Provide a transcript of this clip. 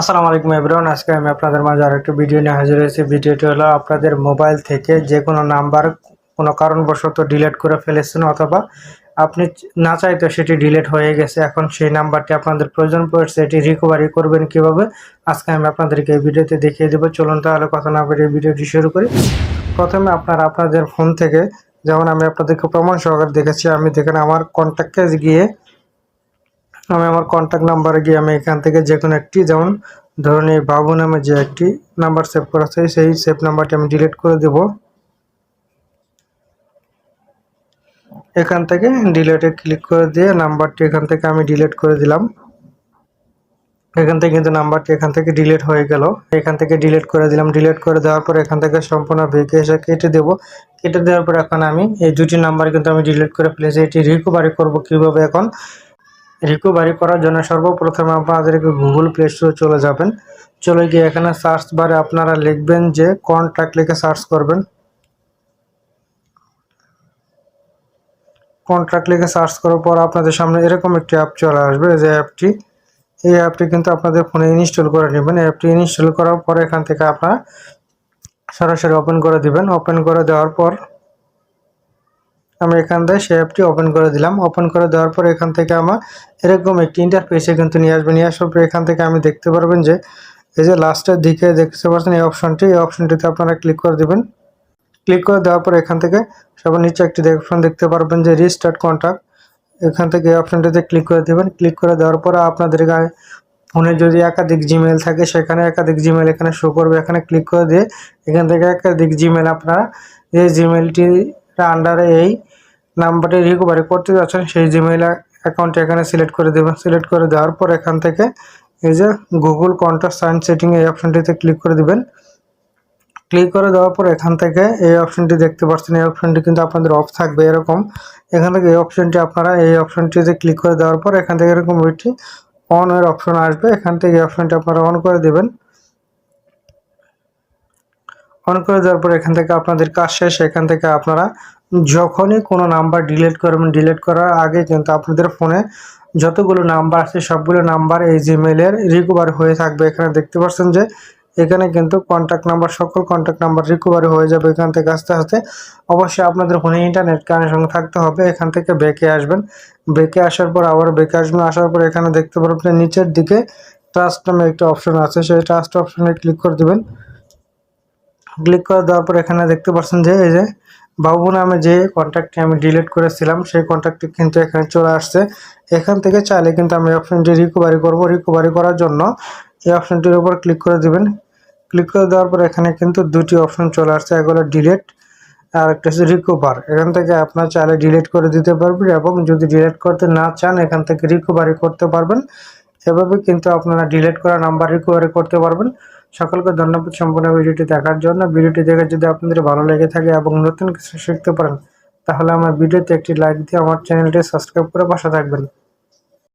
আসসালামু আলাইকুম এভরিওয়ান, আজকে আমি আপনাদের মাঝে আরেকটি ভিডিও নিয়ে হাজির হয়েছি। ভিডিওটি হলো আপনাদের মোবাইল থেকে যে কোনো নাম্বার কোনো কারণবশত ডিলিট করে ফেলেছেন অথবা আপনি না চাইতে সেটি ডিলিট হয়ে গেছে, এখন সেই নাম্বারটি আপনাদের প্রয়োজন পড়ছে, এটি রিকভারি করবেন কীভাবে, আজকে আমি আপনাদেরকে এই ভিডিওতে দেখিয়ে দেবো। চলুন তাহলে কথা না এই ভিডিওটি শুরু করি। প্রথমে আপনারা আপনাদের ফোন থেকে, যেমন আমি আপনাদেরকে প্রমাণ সহকারে দেখেছি, আমি দেখেন আমার কন্ট্যাক্টে গিয়ে আমি আমার কন্ট্যাক্ট নাম্বারে গিয়ে আমি এখান থেকে যে কোনো একটি, যেমন ধরুন এই বাবু নামে যে একটি নাম্বার সেভ করা আছে, সেই সেভ নাম্বারটি আমি ডিলিট করে দেব। এখান থেকে ডিলেটে ক্লিক করে দিয়ে নাম্বারটি এখান থেকে আমি ডিলিট করে দিলাম। এখান থেকে কিন্তু নাম্বারটি এখান থেকে ডিলিট হয়ে গেল। এখান থেকে ডিলিট করে দিলাম। ডিলিট করে দেওয়ার পর এখান থেকে সম্পূর্ণ বেঁকে এসে কেটে দেবো। কেটে দেওয়ার পর এখন আমি এই দুটি নাম্বার কিন্তু আমি ডিলিট করে ফেলেছি। এটি রিকভারি করব কীভাবে এখন? রিকভারি করার জন্য সর্বপ্রথমে আপনাদেরকে গুগল প্লে স্টোরে চলে যাবেন। চলে গিয়ে এখানে সার্চ বারে আপনারা লিখবেন যে কন্ট্রাক্ট লিখে সার্চ করবেন। কন্ট্রাক্ট লিখে সার্চ করার পর আপনাদের সামনে এরকম একটি অ্যাপ চলে আসবে, যে অ্যাপটি এই অ্যাপটি কিন্তু আপনাদের ফোনে ইনস্টল করে নেবেন। অ্যাপটি ইনস্টল করার পর এখান থেকে আপনারা সরাসরি ওপেন করে দিবেন। ওপেন করে দেওয়ার পর আমি এখান থেকে সেই অ্যাপটি ওপেন করে দিলাম। ওপেন করে দেওয়ার পর এখান থেকে আমার এরকম একটি ইন্টারফেসে কিন্তু নিয়ে আসবে। নিয়ে আসার পর এখান থেকে আমি দেখতে পারবেন যে, এই যে লাস্টের দিকে দেখতে পাচ্ছেন এই অপশনটি এই অপশনটিতে আপনারা ক্লিক করে দেবেন। ক্লিক করে দেওয়ার পর এখান থেকে সবার নিচে একটি অপশন দেখতে পারবেন যে রিস্টার্ট কন্ট্যাক্ট এখান থেকে এই অপশনটিতে ক্লিক করে দেবেন। ক্লিক করে দেওয়ার পর আপনাদের গায়ে ফোনে যদি একাধিক জিমেল থাকে, সেখানে একাধিক জিমেল এখানে শো করবে। এখানে ক্লিক করে দিয়ে এখান থেকে একাধিক জিমেল আপনারা, এই জিমেলটির আন্ডারে এই নাম্বারটি রিকভারি করতে যাচ্ছেন, সেই জিমেইল অ্যাকাউন্টটি এখানে সিলেক্ট করে দেবেন। সিলেক্ট করে দেওয়ার পর এখান থেকে এই যে গুগল কন্ট্যাক্ট সাইন সেটিং এই অপশনটিতে ক্লিক করে দেবেন। ক্লিক করে দেওয়ার পর এখান থেকে এই অপশনটি দেখতে পাচ্ছেন, এই অপশনটি কিন্তু আপনাদের অফ থাকবে এরকম। এখান থেকে এই অপশনটি আপনারা এই অপশনটিতে ক্লিক করে দেওয়ার পর এখান থেকে এরকম একটি অন এর অপশন আসবে। এখান থেকে এই অপশনটি আপনারা অন করে দেবেন। অন করে দেওয়ার পর এখান থেকে আপনাদের কাজ শেষ, এখান থেকে আপনারা যখনই কোনো নাম্বার ডিলিট করবেন ডিলিট করার আগে কিন্তু আপনাদের ফোনে যতগুলো নাম্বার আছে, সবগুলো নাম্বার এই জিমেলের রিকভার হয়ে থাকবে। এখানে দেখতে পাচ্ছেন যে এখানে কিন্তু কন্ট্যাক্ট নাম্বার সকল কন্ট্যাক্ট নাম্বার রিকভারি হয়ে যাবে এখান থেকে আস্তে আস্তে। অবশ্যই আপনাদের ফোনে ইন্টারনেট কানেকশন থাকতে হবে, এখান থেকে বেঁকে আসবেন। বেঁকে আসার পর আবার বেঁকে আসবেন, আসার পর এখানে দেখতে পারবেন নিচের দিকে ট্রাস্ট নামে একটা অপশন আছে, সেই ট্রাস্ট অপশনে ক্লিক করে দেবেন। ক্লিক করে দেওয়ার পর এখানে দেখতে পাচ্ছেন যে, এই যে বাবু নামে যে কন্ট্যাক্টটি আমি ডিলিট করেছিলাম, সেই কন্ট্যাক্টটি কিন্তু এখানে চলে আসছে। এখান থেকে চাইলে কিন্তু আমি অপশনটি রিকভারি করব। রিকভারি করার জন্য এই অপশনটির উপর ক্লিক করে দেবেন। ক্লিক করে দেওয়ার পর এখানে কিন্তু দুটি অপশন চলে আসছে। এক হলো ডিলিট আর একটা হচ্ছে রিকভার এখান থেকে আপনার চাইলে ডিলিট করে দিতে পারবেন এবং যদি ডিলিট করতে না চান, এখান থেকে রিকভারি করতে পারবেন। এভাবে কিন্তু আপনারা ডিলেট করা নাম্বার রিকোয়ারি করতে পারবেন। সকলকে ধন্যবাদ সম্পূর্ণ ভিডিওটি দেখার জন্য। ভিডিওটি দেখে যদি আপনাদের ভালো লেগে থাকে এবং নতুন কিছু শিখতে পারেন, তাহলে আমার ভিডিওতে একটি লাইক দিয়ে আমার চ্যানেলটি সাবস্ক্রাইব করে পাশে থাকবেন।